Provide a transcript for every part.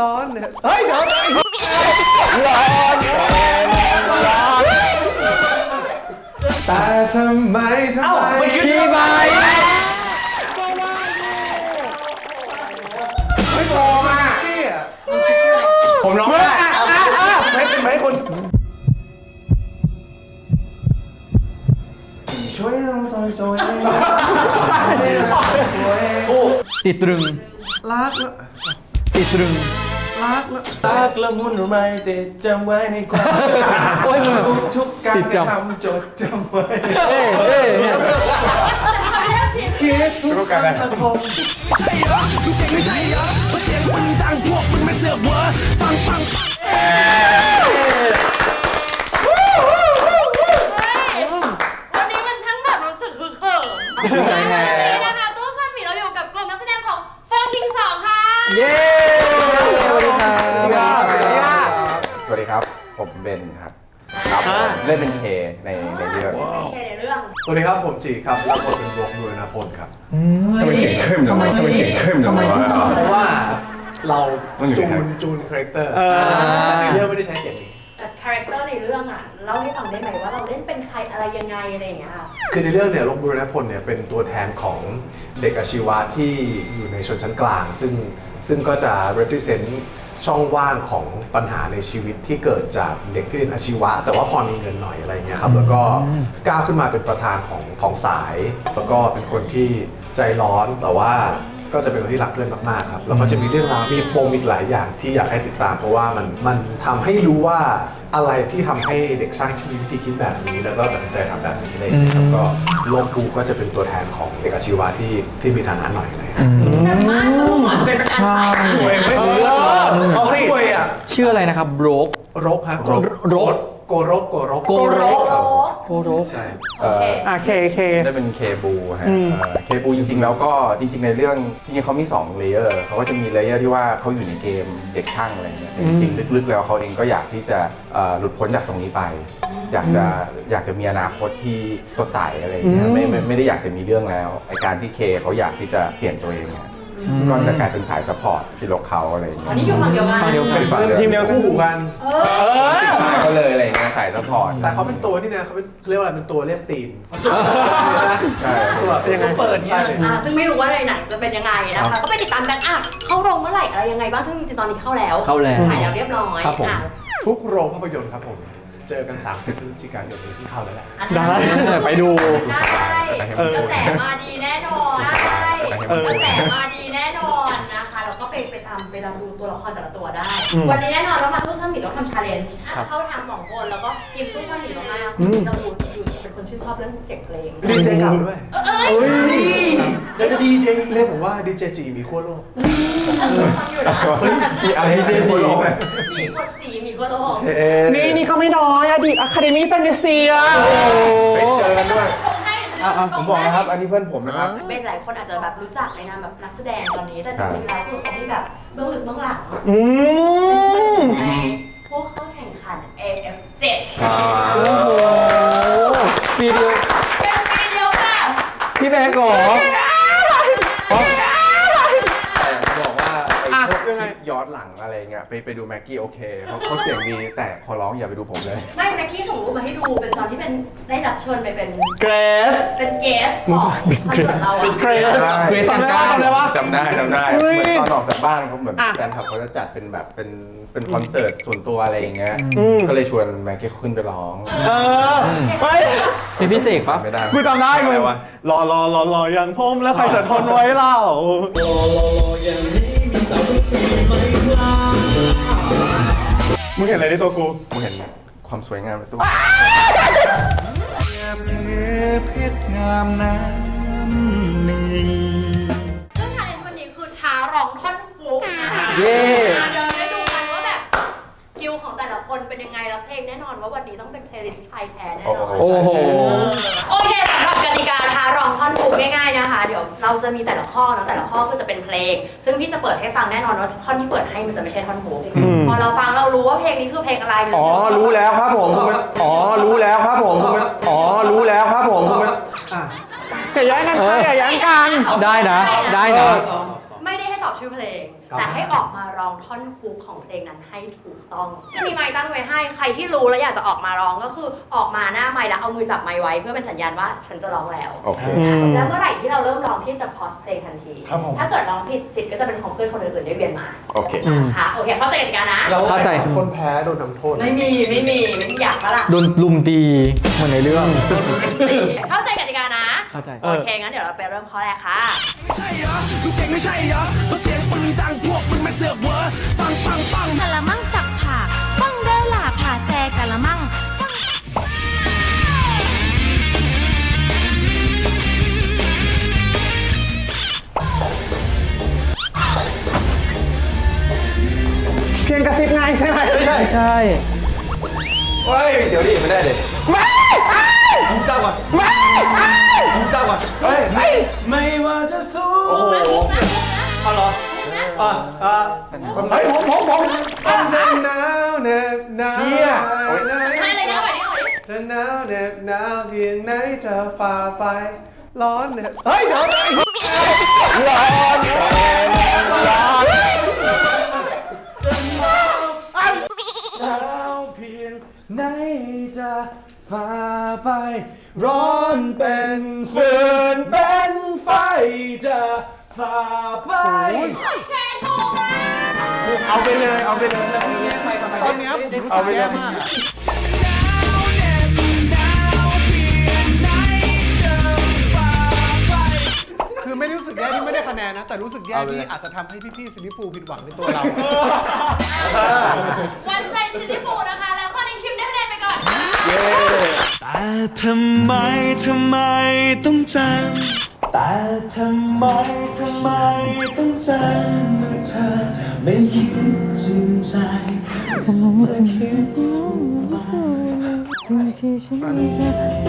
ร้อนเนี่ยเฮ้ยเดี๋ยวร้อนร้อนแต่ทำไมทำไมพี่ไม้ไม่พอมาผมร้องได้ไม่เป็นไหมคนช่วยเราซอยซอยติดตรึงรักติดตรึง รักแล้วรักละมุนหรือไม่ติดจำไว้ในความโอ้ยมึงทุกการติดกระจำทำจดจำไว้เอ้ยเอ้ยคิดทุกรู้กันกาไหมรกระทงวัน จีครับรับบทเป็นบวกบูรณพลครับ ทำไมเสียงเข้มจังวะทำไมเสียงเข้มจังวะ เพราะว่าเราต้องอยู่จูในน จูนคาแรคเตอร์อแต่ในเรื่องไม่ได้ใช้เสียงนี้แต่คาแรคเตอร์ในเรื่องอะเล่าให้ฟังได้ไหมว่าเราเล่นเป็นใครอะไรยังไงอะไรอย่างเงี้ยค่ะ คือในเรื่องเนี่ยลบบุรณพลเนี่ยเป็นตัวแทนของเด็กอาชีวะที่อยู่ในชนชั้นกลาง ซึ่งซึ่งก็จะ represent ช่องว่างของปัญหาในชีวิตที่เกิดจากเด็กที่เรียนอาชีวะ แต่ว่าพอมีเงินหน่อยอะไรเงี้ยครับแล้วก็ก้าวขึ้นมาเป็นประธานของของสาย แล้วก็เป็นคนที่ใจร้อนแต่ว่าก็จะเป็นคนที่รักเพื่อนมากๆครับแล้วก็จะมีเรื่องราวมีปมอีกหลายอย่างที่อยากให้ติดตาม เพราะว่ามันมันทำให้รู้ว่าอะไรที่ทำให้เด็กช่างมีวิธีคิดแบบนี้ แล้วก็ตัดสินใจทำแบบนี้อะไรอย่างเงี้ยครับก็โลกกูก็จะเป็นตัวแทนของเด็กอาชีวะที่ที่มีฐานะหน่อยนะครับแต่บ้านเขาอาจจะ เป็นประธานสายนะไม่รู้เขาให้รวยอะชื่ออะไรนะครับโบรกรบฮะรบรบโกรบโกรบโกรบครับโกโรกใช่เอ่ออะเคเคได้เป็นเคบูฮะเอ่อเคบูจริงๆ แล้วก็จริงๆ ในเรื่องจริงๆเขามี2เลเยอร์เขาก็จะมีเลเยอร์ที่ว่าเขาอยู่ในเกมเด็กช่างอะไรเงี้ยจริงๆลึกๆ แล้วเขาเองก็อยากที่จะเอ่อหลุดพ้นจากตรงนี้ไป อยากจะอยากจะมีอนาคตที่สดใสอะไรเงี้ยไม่ไม่ไม่ได้อยากจะมีเรื่องแล้วไอการที่เคเขาอยากที่จะเปลี่ยนตัวเองเนี่ย ก็จะกลายเป็นสายซัพพอร์ตที่ลกเขาอะไรอัเงี้นยนี้อยู่ฝั่งเดียวกันฝั่งเดียวกันฝั่งเดียวทีมเดียวคู่หูกัน เออ สายเขาเลยอะไรเงี้ยสายซัพพอร์ต แต่เขาเป็นตัวที่นะเขาเป็นเขาเรียกว่าอะไรเป็นตัวเรียกตีนใช่ ตัวเป็นยังไงเปิดเนี่ยอ่าซึ่งไม่รู้ว่าในหนังจะเป็นยังไงนะคะ ก็ไปติดตามกันอะเข้าโรงเมื่อไหร่อะไรยังไงบ้าง ซึ่งจริงๆตอนนี้เข้าแล้วเข้าแล้วถ่ายแล้วเรียบร้อยครับผม อะทุกโรงภาพยนตร์ครับผม เจอกัน 30พฤศจิกายนนี้ซึ่งเข้าแล้วแหละได้ ไปดู ได้ กระแสมาดีแน่นอน ได้กระแสมาดีแน่นอนนะคะเราก็ไปไปตามไปตามดูตัวละครแต่ละตัวได้วันนี้แน่นอนเรามาตู้ช่างหมีต้องทำชาเลนจ์อาจจะเข้าทางสองคนแล้วก็ทีมตู้ช่างหมีมากๆเราดูดูเป็นคนชื่นชอบเรื่องเสียงเพลง ดีเจเก่าด้วยเอ้ยเดี๋ยวดีเจเรียกผมว่าดีเจจีมีขั้วโลก ฟังอยู่นะมีอะไรที่เป็นคนลงเลยหมีโคตรจีหมีโคตรโลกนี่นี่เขาไม่น้อยอดีตอะคาเดมี่แฟนตาเซีย ไปเจอกันด้วยชงให้ อะๆผมบอกนะครับ อันนี้เพื่อนผมนะครับ เป็นหลายคนอาจจะแบบรู้จักในนามแบบนักแสดงตอนนี้ แต่จริงๆแล้วคือเขาที่แบบเบื้องลึกเบื้องหลังอืมในผู้เข้าแข่งขัน AF7 โอ้โหปีเดียวเป็นปีเดียวกับพี่แบกเหรอ แต่บอกว่าไอ้พวกคลิป ย้อนหลังอะไรเงี้ยไปไปดูแม็กกี้โอเคเขาเขาเสียงดีแต่ขอร้องอย่าไปดูผมเลย ไม่แม็กกี้ส่งรูปมาให้ดูเป็นตอนที่เป็นได้รับเชิญไปเป็นเกรส เป็นเกสของคอนเสิร์ตเราอะเกรสได้เกรสสังกาจำได้วะจำได้จำได้เฮ้เหยมือนตอนออกจากบ้านเขาเหมือนอะ แฟนคลับเขาจะจัดเป็นแบบเป็นเป็นคอนเสิร์ตส่วนตัวอะไรอย่างเงี้ยอืมก็เลยชวนแม็กกี้เขาขึ้นไปร้องเออไปเป็นพี่เสกปะ ไม่ได้กูจำได้มึงอะไรวะ รอรอรอรออย่างพมแล้วใครจะทนไว้เล่ามึ งเห็นอะไรในตัวกูกูเห็นความสวยงามในตัว เพชรงามน้ำ ข้อเนาะแต่ละข้อก็จะเป็นเพลง ซึ่งพี่จะเปิดให้ฟังแน่นอนว่าท่อนที่เปิดให้มันจะไม่ใช่ท่อนฮุกอืม พอเราฟังเรารู้ว่าเพลงนี้คือเพลงอะไรหรืออ๋อรู้แล้วครับผมคุณเป็นอ๋อรู้แล้วครับผมคุณเป็นอ๋อรู้แล้วครับผมคุณเป็น อย่าแย้งกันค่ะอย่าแย้งกัน ได้นะ ได้นะไม่ได้ให้ตต อบชื่อเพลง ครับแต่ให้ออกมาร้องท่อนฮุกของเพลงนั้นให้ถูกต้องจะมีไมค์ตั้งไว้ให้ใครที่รู้แล้วอยากจะออกมาร้องก็คือออกมาหน้าไมค์แล้วเอามือจับไมค์ไว้ เพื่อเป็นสัญญาณว่าฉันจะร้องแล้วโอเค นะแล้วเมื่อไหร่ที่เราเริ่มร้องที่จะพอสเพลงทันที ครับผม ถ้าเกิดร้องผิดสิทธิ์ก็จะเป็นของเพื่อนคนอื่นๆได้เวียนมาโอเคค่ะโอเคเข้าใจกติกานะแล้วเข้าใจ คนแพ้โดนทำโทษ ไม่มีไม่มีไม่มีอยากปะล่ะ โดนลุมตีเหมือนในเรื่อง เข้าใจกติกานะ เข้าใจ โอเคงั้นเดี๋ยวเราไปเริ่มข้อแรกค่ะใช่เหรอกูเก่งไม่ใช่เหรอเพราะเสียงปืนดังพวกมึงไม่เสือกเหวอปังปังปังกะละมังสักผ่าป้องเด้อหล่าผ่าแซกะละมัง เพียงกระซิบไงใช่ไหมไม่ใช่ไม่ใช่เฮ้ย เดี๋ยวดิไม่ได้เลยผมเจ้าก่อนผม เจ้าก่อนเฮ้ยไม่ว่าจะสู้โอ้โหเอาเหรออะอะเฮ้ยผมผมผมต้องจะหนาวเหน็บหนาวเชี่ยไหนอะไรนะวันนี้วันนี้จะหนาวเหน็บหนาวเพียงไหนจะฝ่าไป ร้อนเหน็บเฮ้ยเดี๋ยวเดี๋ยวร้อนร้อนดาวเพียงไหนจะ ฝ่าไป ร้อนเป็นฟืนเป็นไฟจะฝ่าไป แค่ถูกนะเอาไปเลยเอาไปเลย ตอนเนี้ยผมรู้สึกแย่มากอะคือไม่ได้รู้สึกแย่ที่ไม่ได้คะแนนนะ แต่รู้สึกแย่ที่อาจจะทำให้พี่ๆซินิฟูผิดหวังในตัวเรา วันใจซิตี้ฟูนะคะ แต่ทำไมทำไมต้องจำแต่ทำไมทำไมต้องจำเมื่อเธอไม่คิดจริงใจจะคิดว่าที่ฉันจะ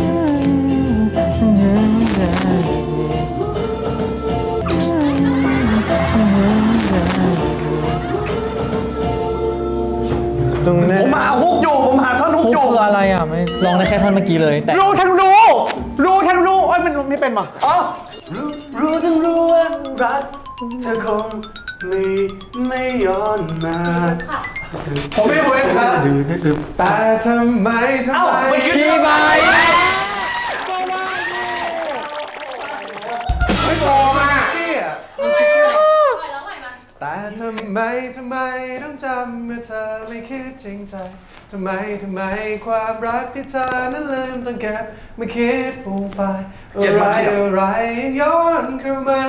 ผมหาฮุกอยู่ ท่อนฮุกฮุกอยู่คืออะไรอะไม่ลองได้แค่ท่อนเมื่อกี้เลย แต่รู้ทั้งรู้ รู้ทั้งรู้เอ้ยมันไม่เป็นว่ะอ๋อรู้รู้ทั้งรู้ว่ารักเธอคงไม่ไม่ย้อนมาผมไม่เว้นครับแต่ทำไมทำเอ้าไมไม่คิดพี่ใบไม่พอมาพี่อะเอาใหม่เอาใหม่แล้วใหม่มาแต่ทำไมทำไมต้องจำเมื่อเธอไม่คิดจริงใจ ทำไมทำไมความรักที่เธอนั้นลืมต้องเก็บมาคิดฟูมไฟายอะไรอะไรยังย้อนเข้ามา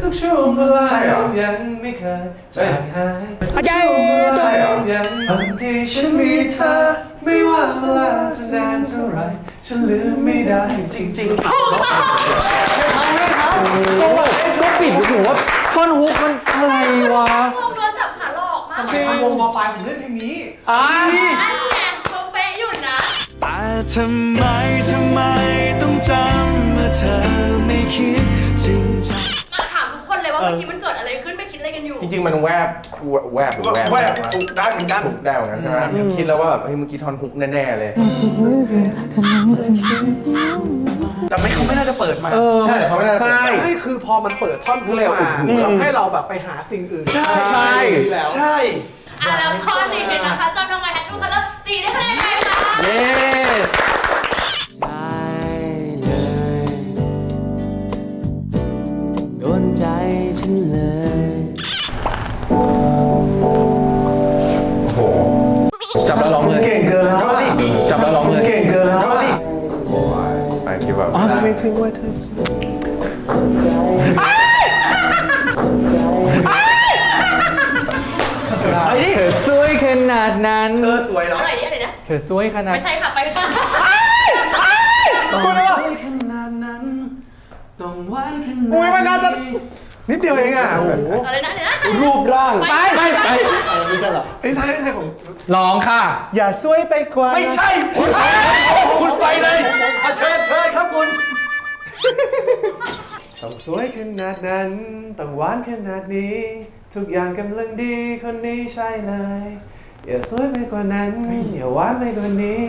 ทุกช่วงเวลายังไม่เคยจางหายทุกช่วงเวลายังที่ฉันมีเธอ ไม่ว่าเวลาจะนานเท่าไหรฉันลืมไม่ได้จริงๆก็ปิดหูว่าท่อนฮุกมันอะไรวะวงโดนจับขาหลอก มากสมัยทำวงมอปลายผมเล่นเพลงนี้อ่าอันเนี้ยเขาเป๊ะอยู่นะ แต่ทำไมทำไมต้องจำเมื่อเธอไม่คิดจริงใจมาถามทุกคนเลยว่าเมื่อกี้มันเกิดอะไรขึ้นไปคิดอะไร กันอยู่จริง ๆ มันแวบแวบหรือแวบแวบถูกได้เหมือนกัน ถูกได้เหมือนกันใช่ไหมคิดแล้วว่าแบบเฮ้ยเมื่อกี้ท่อนฮุกแน่ๆเลย แต่ไม่เขาไม่น่าจะเปิดมาเออใช่เขาไม่ได้เปิด ใช่มาไม่คือพอมันเปิดท่อนฮุกมาทำให้เราแบบไปหาสิ่งอื่นใช่ใช่แล้ว ใช่ อะแล้วข้อนี้นะคะจำลงมาแททูคัลเลอร์จีได้คะแนนไปค่ะเย้ใช่เลยโดนใจฉันเลย ดนั้น เธอสวยเหรออร่อยดิอะไรนะ เธอสวยขนาดไม่ใช่ค่ะไปค่ะต้องสวยขนาดนั้น ต้องหวานขนาดนี้อุ้ยมันน่าจะ นิดเดียวเองอะ โอ้โหอะไรนะเดี๋ยวนะ รูปร่างไปไปไปไม่ใช่เหรอ ไอ้ใช่ใช่ของร้องค่ะ อย่าซวยไปกว่าไม่ใช่ คุณคุณไปเลยอะเชิญเชิญครับคุณ ต้องสวยขนาดนั้น ต้องหวานขนาดนี้ ทุกอย่างกำลังดีคนนี้ใช่เลย อย่าสวยไปกว่านั้นอย่าหวานไปกว่านี้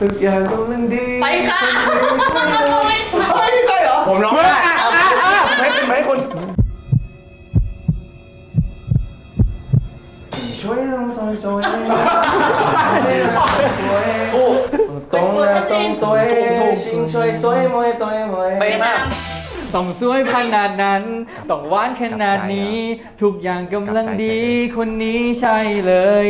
ทุกอย่างกำลังดีไปค่ะผมร้องได้ให้ให้คนช่วยเราซอยซอยตรงนะตรงตัวชิงช่วยสวยมวยต่อยมวยเป๊ะมาก ต้องสวยขนาดนั้น ต้องหวานขนาดนี้ ทุกอย่างกำลังดีคนนี้ใช่เลย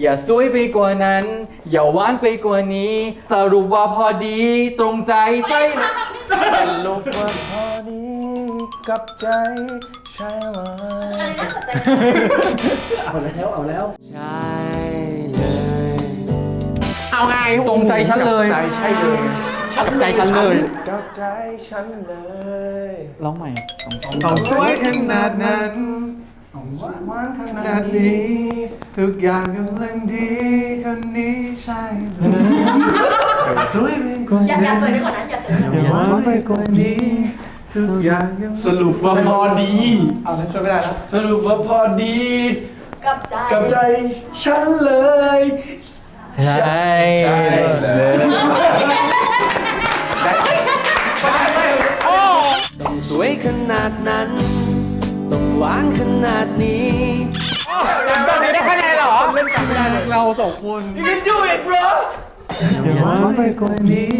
อย่าสวยไปกว่านั้น อย่าหวานไปกว่านี้ สรุปว่าพอดีตรงใจใช่เลยสรุปว่าพอดีกับใจใช่ไหมใช่เลย เอาไงตรงใจฉันเลย ใจใช่เลย ใจฉันเลยกับใจฉันเลยร้องใหม่ต้องสวยขนาดนั้นหวานขขนานาดดนี้นี้ ทุกอย่างกำลังดีคนนี้ใช่เลยสวยไปกว่าอย่าอย่าสวยไปกว่านั้นอย่าสวยไปกว่านั้นหวานไปกว่านี้ทุกอย่างยังสรุปว่าพอดีเอาแล้วช่วยไม่ได้แล้วสรุปว่าพอดีกับใจกับใจฉันเลย ใช่เลย ต้องส วยขนาดนั้น ต้องหวานขนาดนี้ได้คะแนนเหรอเราสองคน You can do it bro หวานไปกว่านี้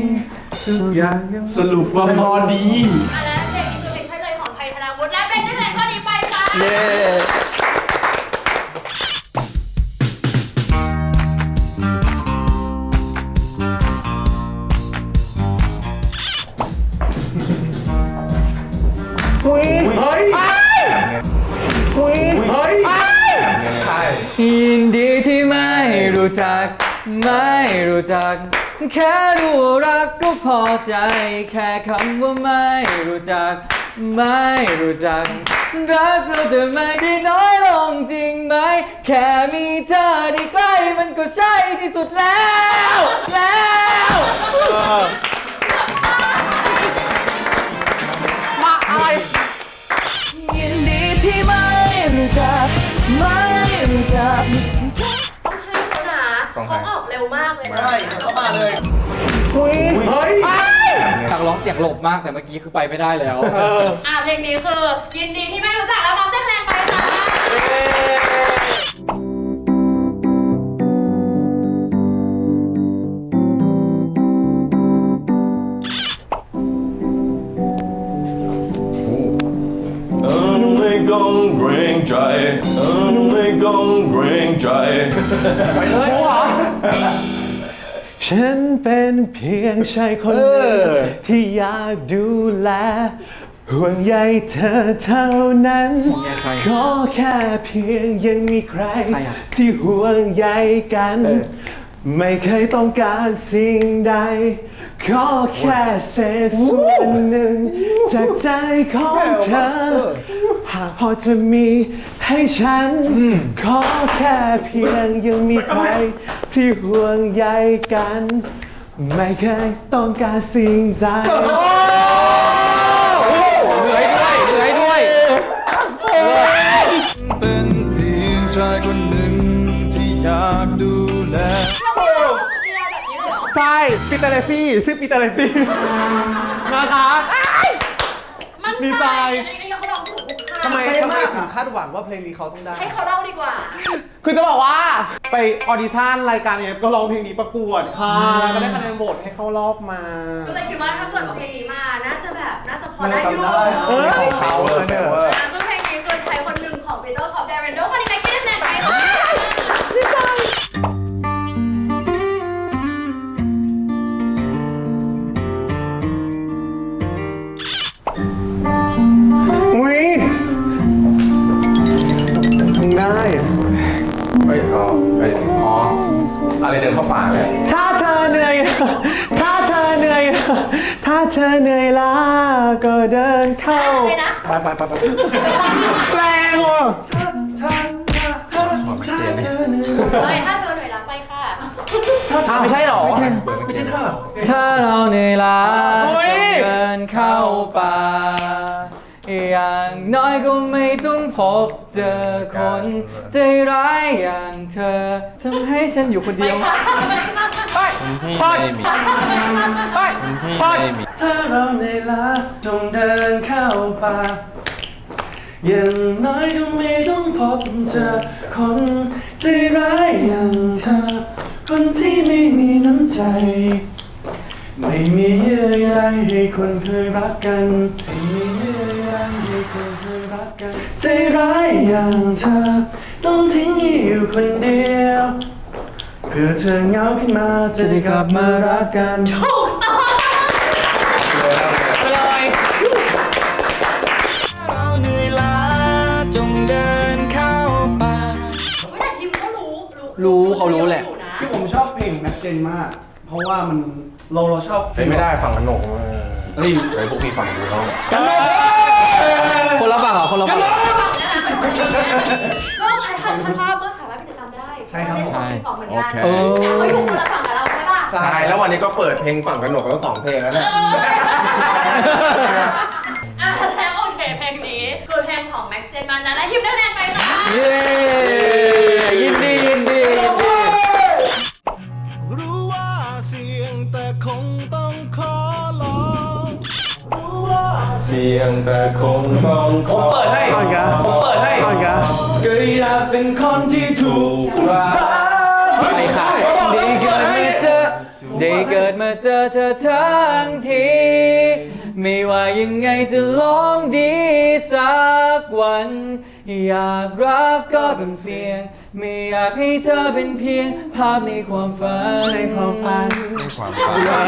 ทุกอย่างยังสรุปว่าพอดีอะและเพลงนี้คือเพลงใช้ใจของไทยธนาวุฒิและเป็นได้คะแนนข้อนี้ไปค่ะ เย้ เฮ้ยเฮ้ยใช่ยินดีที่ไม่รู้จัก ไม่รู้จัก แค่รู้ว่ารักก็พอใจ แค่คำว่าไม่รู้จัก ไม่รู้จัก รักเราแต่ไม่ได้น้อยลงจริงไหม แค่มีเธอได้ใกล้มันก็ใช่ที่สุดแล้ว แล้ว วมากเลยนะใช่เข้ามาเลยเฮ้ยอยากร้องเสียงหลบมากแต่เมื่อกี้คือไปไม่ได้แล้ว อะเพลงนี้คือยินดีที่ไม่รู้จักแล้วมองเส้นคะแนนไปค่ะเออไม่ต้องเกรงใจเออไม่ต้องเกรงใจ ฉันเป็นเพียงชายคนหนึ่งที่อยากดูแล ห่วงใยเธอเท่านั้นห่วงใยใครขอแค่เพียงยังมีใครใครอะที่ห่วงใยกันเออไม่เคยต้องการสิ่งใด ขอแค่เศษส่วนหนึ่ง จากใจของเธอ หากพอจะมีให้ฉัน ขอแค่เพียงยังมีใคร ที่ห่วงใยกัน ไม่เคยต้องการสิ่งใดเหนื่อยด้วยเหนื่อยด้วย เป็นเพียงชายคนหนึ่งที่อยากดูแล ใช่ปีเตอร์เลซี่ชื่อปีเตอร์เลซี่นะคะ มันดีไซน์อั ทุกทำไมคำทำไมถึงคาดหวังว่าเพลงนี้เขาต้องได้ ให้เขาเล่าดีกว่า คือจะบอกว่าไปออดิชั่นรายการเนี้ยก็ร้องเพลงนี้ประกวดค่ะแล้วก็ได้คะแนนโหวตให้เข้ารอบมา ก็เลยคิดว่าถ้าเกิดเอาเพลงนี้มา น่าจะแบบ น่าจะพอได้อยู่น่าจะได้เอ้ยเขาเลยเนี่ยอะซึ่งเพลงนี้คือใได้เฮ้ยอ๋อเฮ้ยอ๋ออะไรเดินเข้าป่าเลยถ้าเธอเหนื่อย ถ้าเธอเหนื่อย ถ้าเธอเหนื่อยล้าก็เดินเข้าเลยนะ ไปไปไปไปแรงว่ะถ้าถ้าถ้าถ้าถ้าเธอเหนื่อยเฮ้ยถ้าเธอเหนื่อยล้าไปค่ะอะไม่ใช่หรอ ไม่ใช่ท่าถ้าเราเหนื่อยล้าโอ้ย เดินเข้าป่า อย่างน้อยก็ไม่ต้องพบเจอคนใจร้ายอย่างเธอทำให้ฉันอยู่คนเดียวพอดไปพอดถ้าเราเหนื่อยล้าจงเดินเข้าป่าอย่างน้อยก็ไม่ต้องพบเจอคนใจร้ายอย่างเธอ คนที่ไม่มีน้ำใจ ไม่มีเยื่อใยให้คนเคยรักกันไม่มีเยื่อ ใจร้ายอย่างเธอ ต้องทิ้งอยู่คนเดียว เพื่อเธอเหงาขึ้นมาจะได้กลับมารักกันถูกต้องไปเลยเราเหนื่อยล้าจงเดินเข้าป่าอุ๊ยแต่ทีมก็รู้รู้เขารู้แหละ อยู่นะคือผมชอบเพลงแม็กเจนมาก เพราะว่ามันเราเราชอบเฮ้ยไม่ได้ฝั่งกันหนกเฮ้ยเฮ้ยพวกพี่ฝั่งดูเขา คนละฝั่งเหรอคนละฝั่ง ก็ไอ้ท่านถ้าชอบก็สามารถไปติดตามได้ใช่ครับเพาะว่าได้สองเหมือนกันโอเคแต่เขาอยู่คนละฝั่งกับเราใช่ป่ะใช่ แล้ววันนี้ก็เปิดเพลงฝั่งกันหนกแล้วสองเพลงแล้วเนี่ย อะแล้วโอเคเพลงนี้คือเพลงของแม็กซ์เจนมันนะและทีมได้คะแนนไปค่ะเย้ยินดียินดียินดีรู้ว่าเสี่ยงแต่คงต้องขอลอง เสียงแต่คงต้องขอ เป็นคนที่ถูกรักไม่ค่ะได้เกิดมาเจอได้เกิดมาเจอเธอทั้งที ไม่ว่ายังไงจะลองดีสักวัน อยากรักก็ต้องเสี่ยง ไม่อยากให้เธอเป็นเพียง ภาพในความฝันในความฝันความฝัน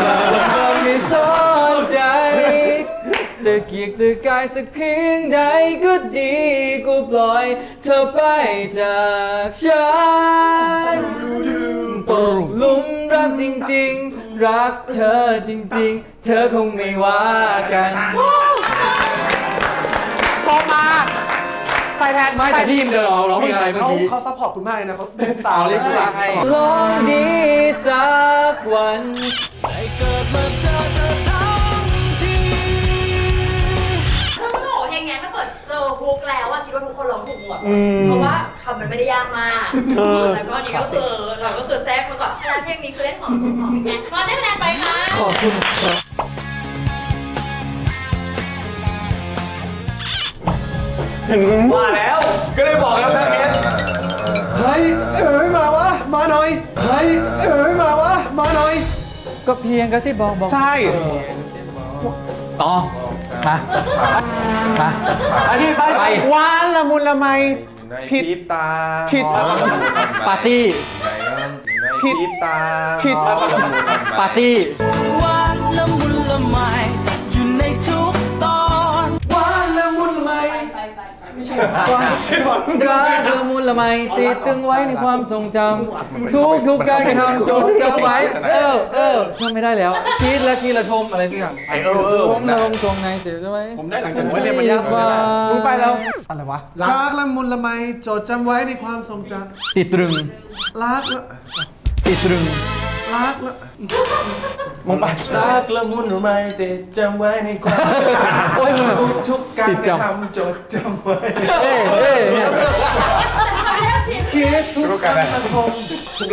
ก็ไม่สนใจ จะเกียกจะกายสักเพียงใดก็ดีกูปล่อยเธอไปจากฉันตกหลุมรักจริงๆ รักเธอจริงๆ เธอคงไม่ว่ากัน ฟอร์มาใส่แทนไม่แต่ที่ยิมเดินร้องร้องเพลงอะไรเมื่อเขากี้ เขาซัพพอร์ตคุณมากเลยนะเขาเป็นสาเอาวเรียกกูมาให้ลองดีสักวันได้เกิดมา แล้วอะคิดว่าทุกคนร้องถูกหมดเพราะว่าคำมันไม่ได้ยากมากแล้วก็อันนี้ก็คือเราก็คือแซฟมาก่อนแล้วเพลงนี้คือเล่นของสูงของอีกแง่ก็ได้คะแนนไปค่ะขอบคุณครับว่าแล้ว ก็เลยบอกแล้วแม่เพชรเฮ้ยเอ๋ยมาวะ มาหน่อยเฮ้ยเอ๋ยมาวะ มาหน่อย ก็เพียงกระซิบบอกบอก ใช่ อ๋อ มามาอันนี้ไปไปหวานละมุนละไมผิดในตาผิดปาร์ตี้ผิดในตาผิดปาร์ตี้ ไปรักละมุนละไมติดตึงไว้ในความทรงจำทุกทุกๆการกระทำจดจำไว้ เออเออทำไม่ได้แล้วคิดและกีละชมอะไรสักอย่างไอเออเออผผมมได้ รงทรงในเสียใช่ไหมผมได้หลังจากผมเรียนมันยากว่า มึงไปแล้ว อะไรวะ รักละมุนละไมโจดจำไว้ในความทรงจติดตรึงำรักละติดตรึง รักละมึงไปรักละมุนละไมติดจำไว้ในความโอ้ยมึงทุกการติดกระจำทำจดจำไว้เอ้ยเอ้ยคิดทุกทุกการกระท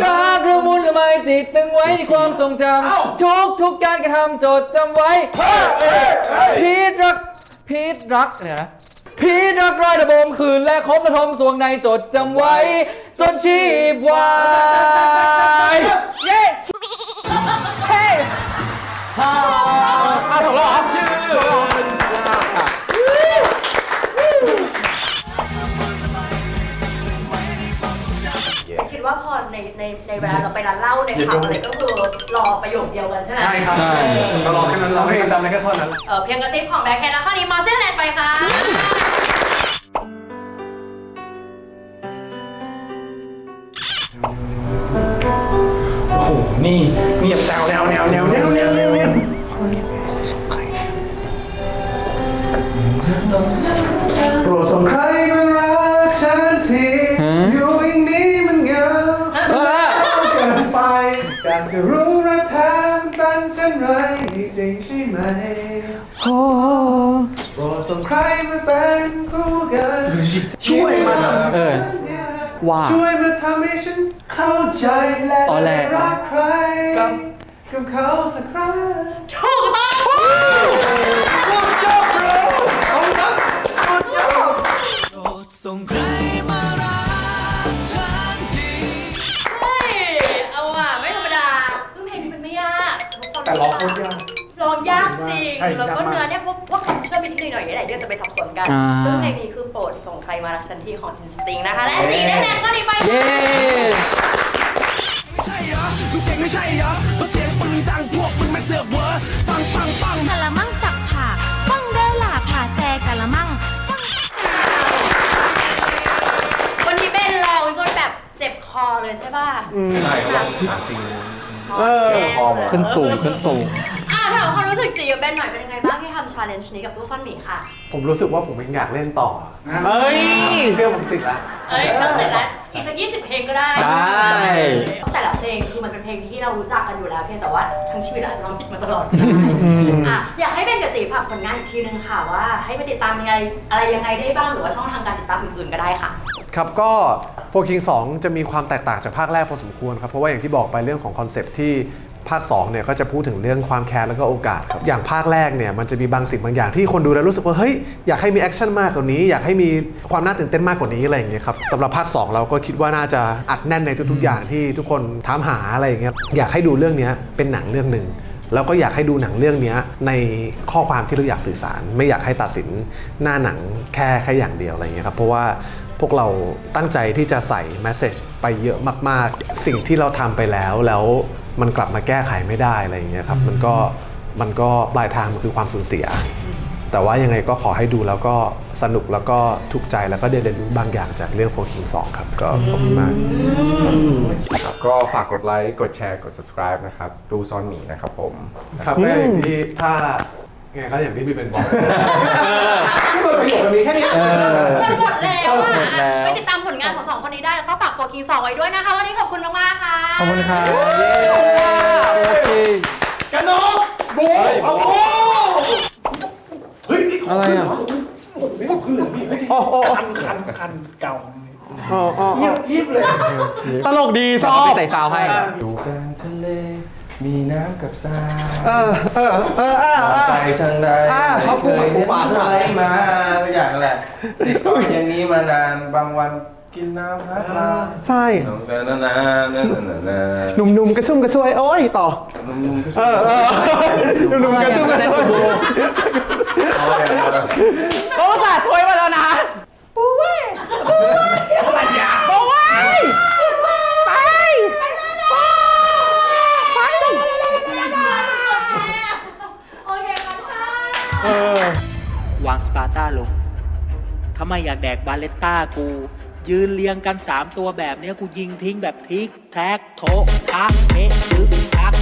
รักละมุนละไมติดตึงไว้ในความทรงจำทุกทุกๆการกระทำจดจำไว้พีทรักพีทรักเนี่ยนะ พีทรักรอยระบมคืนและคบระทมสวงในจดจำไว้ จนชีพวายเย้เอาถูกแล้วเหรอชื่อคิดว่าพอในในในเวลาเราไปร้านเหล้าในผับอะไรก็คือรอประโยคเดียวกันใช่ไหมใช่ครับใช่ก็รอแค่นั้นเราไม่จำได้แค่ท่อนนั้น เออเพียงกระซิบของแบล็คแคนแล้วข้อนี้มาเส้นคะแนนไปค่ะ นี่เงียบแนวแนวแนวแนวแนวแนวแนวแนวโปรดส่งใครมารักฉันทีอยู่อย่างนี้มันเหงาเกินไปอยากจะรู้รักแท้มันเป็นเช่นไรจริงใช่ไหมโอ้โปรดส่งใครมาเป็นคู่กันช่วยมาทเออ ว่าช่วยมาทำให้ฉันเข้าใจและอ๋อแหละรักใครกับกับเขาสักครั้งถูกต้องำ Good job bro เอาครับ Good job ส่งใครมารักฉันทีเฮ้ย เอาอะไม่ธรรมดาซึ่งเพลงนี้มันไม่ยากทุกคนแต่ร้องโคตรยาก ร้องยากจริง ใช่แล้วก็ยากมาก เนื้อเนี่ยพวกพวกคำเชื่อมนิดหน่อยๆหลายเรื่องจะไปสับสนกัน อ่า ซึ่งเพลงนี้คือโปรดส่งใครมารักฉันทีของ Instinct นะคะ และจีได้คะแนนข้อนี้ไป เย้ไม่ใช่เหรอมึงเก่งไม่ใช่เหรอเพราะเสียงปืนดังพวกมึงไม่เสือกเวอร์ปังปังปัง กะละมังสักผ่าป้องได้หล่าผ่าแซกะละมัง วันนี้เป็นร้องจนแบบเจ็บคอเลยใช่ป่ะใช่เขาลองถามจริง เออเจ็บคอหมดขึ้นสูงขึ้นสูง สึกจีกับเบนหน่อยเป็นยังไงบ้างที่ทำชาเลนจ์นี้กับตู้ซ่อนหมีค่ะ ผมรู้สึกว่าผมยังอยากเล่นต่อเอ้ยเครื่องผมติดละ เอ้ยก็เสร็จแล้วอีกสักยี่สิบเพลงก็ได้ ได้ แต่ละเพลงคือมันเป็นเพลงที่เรารู้จักกันอยู่แล้วเพียงแต่ว่าทั้งชีวิตอาจจะร้องผิดมาตลอดอะอยากให้เบนกับจีฝากผลงานอีกทีนึงค่ะว่า ให้ไปติดตามยังไงอะไรยังไงได้บ้างหรือว่าช่องทางการติดตามอื่นๆก็ได้ค่ะครับก็โฟคิง2จะมีความแตกต่างจากภาคแรกพอสมควรครับ เพราะว่าอย่างที่บอกไปเรื่องของคอนเซปต์ที่ ภาค2เนี่ยก็จะพูดถึงเรื่องความแคร์แล้วก็โอกาสครับอย่างภาคแรกเนี่ยมันจะมีบางสิ่งบางอย่างที่คนดูแล้วรู้สึกว่าเฮ้ยอยากให้มีแอคชั่นมากกว่านี้อยากให้มีความน่าตื่นเต้นมากกว่านี้อะไรอย่างเงี้ยครับสำหรับภาค 2 เราก็คิดว่าน่าจะอัดแน่นในทุกๆ อย่างที่ทุกคนถามหาอะไรอย่างเงี้ยอยากให้ดูเรื่องนี้เป็นหนังเรื่องหนึ่งแล้วก็อยากให้ดูหนังเรื่องนี้ในข้อความที่เราอยากสื่อสาร ไม่อยากให้ตัดสินหน้าหนังแค่แค่อย่างเดียวอะไรอย่างเงี้ยครับเพราะว่าพวกเราตั้งใจที่จะใส่แมสเซจไปเยอะมาก ๆ สิ่งที่เราทำไปแล้วแล้ว มันกลับมาแก้ไขไม่ได้อะไรอย่างเงี้ยครับมันก็มันก็ปลายทางมันคือความสูญเสีย แต่ว่ายังไงก็ขอให้ดูแล้วก็สนุกแล้วก็ถูกใจแล้วก็ได้เรียนรู้บางอย่างจากเรื่องโฟคิง2ครับ ก็ขอบคุณมากครับก็ฝากกดไลค์กดแชร์กด subscribe นะครับตู้ซ่อนหมีนะครับผมครับก็อย่างที่ถ้าไงก็อย่างที่พี่เป็นบอกที่มันประโยคมันมีแค่นี้มันหมดแล้วอะหมดแล้วไปติดตามผลงานของสองคนนี้ได้แล้วก็ฝากโปรคิงสองไว้ด้วยนะคะ วันนี้ขอบคุณมากๆค่ะ ขอบคุณครับเย้โอเคกันนกบูโอ้โหอะไรอะโอ้โหคันคันคันเก่าอ๋ออ๋อเงียบกริบเลย ตลกดีชเดี๋ยวอเขาบไปใส่ซาวให้อยู่กลางทะเลมีน้ำกับทรายเออเออเออเออเออใจช่างใดอ่าชอบไม่เคยปูเห็นปลาปูปลาอะไรมาทุกอย่างแหละติดต่ออย่างนี้มานานบางวัน กินน้ำหาปลาใช่น้องแต่นานานนานนานหนุ่มๆกระชุ่มกระชวยโอ้ยต่อนุ่มๆก็เออเออหนุ่มๆกระชุ่มกระชวยโอ้สาช่วยมาแล้วนะปูเว้ยปูเว้ยปูเว้ยไปไปโอเคค่ะเออวางสปาร์ต้าลงถ้าไม่อยากแดกบาเลตต้ากู ยืนเรียงกัน 3 ตัวแบบนี้กูยิงทิ้งแบบทิก แท็กโทะทะเทะดึกทัก